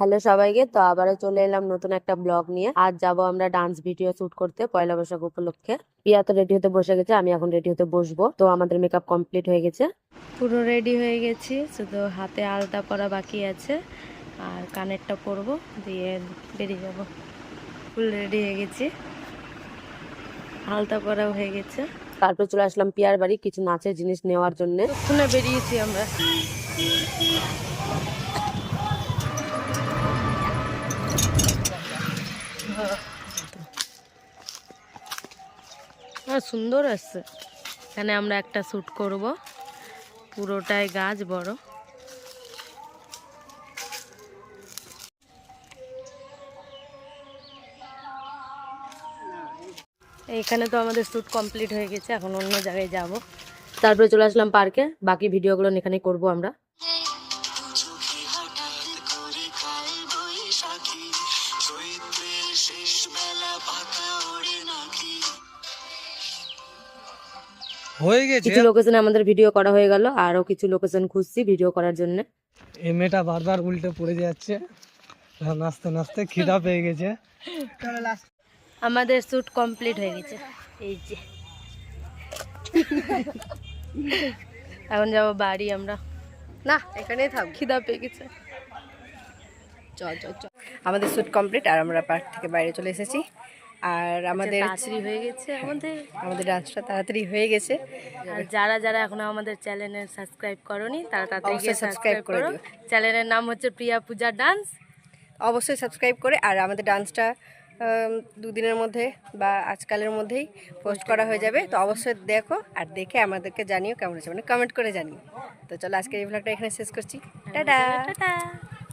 Hello সবাইকে তো আবারও চলে এলাম নতুন একটা ব্লগ নিয়ে। আজ যাব আমরা ডান্স ভিডিও শুট করতে পয়লা বৈশাখ উপলক্ষে। পিয়া তো রেডি হতে বসে গেছে আমি এখন রেডি হতে বসবো। তো আমাদের মেকআপ কমপ্লিট হয়ে গেছে। পুরো রেডি হয়ে গেছি শুধু হাতে আলতা পরা বাকি আছে আর কানেরটা পরবো দিয়ে বেরিয়ে যাব। ফুল রেডি হয়ে গেছি। আলতা পরাও হয়ে গেছে। তারপর চলে আসলাম পিয়ার বাড়ি কিছু নাচের জিনিস নেওয়ার জন্য। শুনে বেরিয়েছি আমরা। হ্যাঁ সুন্দর আসছে এখানে আমরা একটা শ্যুট করব। পুরোটাই গাছ বড়। এখানে তো আমাদের শ্যুট কমপ্লিট হয়ে গেছে, এখন অন্য জায়গায় যাব। তারপরে চলে আসলাম পার্কে, বাকি ভিডিওগুলো এখানে করব আমরা। শেষ বেলা পাতা ওড়ে নাকি হয়ে গেছে? কিছু লোকেশনে আমাদের ভিডিও করা হয়ে গেল আরও কিছু লোকেশন খুঁজছি ভিডিও করার জন্য। এই মেয়েটা বারবার উল্টে পড়ে যাচ্ছে। নাচতে নাচতে খিদা পেয়ে গেছে। আমাদের শ্যুট কমপ্লিট হয়ে গেছে। এই যে। এখন যাব বাড়ি আমরা। না এখানেই থাক। খিদা পেয়ে গেছে। চ চ চ। আমাদের শ্যুট কমপ্লিট আর আমরা পার্ক থেকে বাইরে চলে এসেছি। আর আমাদের তাড়াতাড়ি হয়ে গেছে আমাদের? আমাদের ডান্সটা তাড়াতাড়ি হয়ে গেছে। আর যারা যারা এখন আমাদের চ্যানেলে সাবস্ক্রাইব করনি তারা তাড়াতাড়ি গিয়ে সাবস্ক্রাইব করে। চ্যানেলের নাম হচ্ছে প্রিয়া পূজা ডান্স অবশ্যই সাবস্ক্রাইব করে আর আমাদের ডান্সটা দুদিনের মধ্যে বা আজকালের মধ্যেই পোস্ট করা হয়ে যাবে। তো অবশ্যই দেখো আর দেখে আমাদেরকে জানিও কেমন হয়েছে। মানে কমেন্ট করে জানিও। তো চলো আজকের এই ভ্লগটা এখানে শেষ করছি। টাটা। টাটা।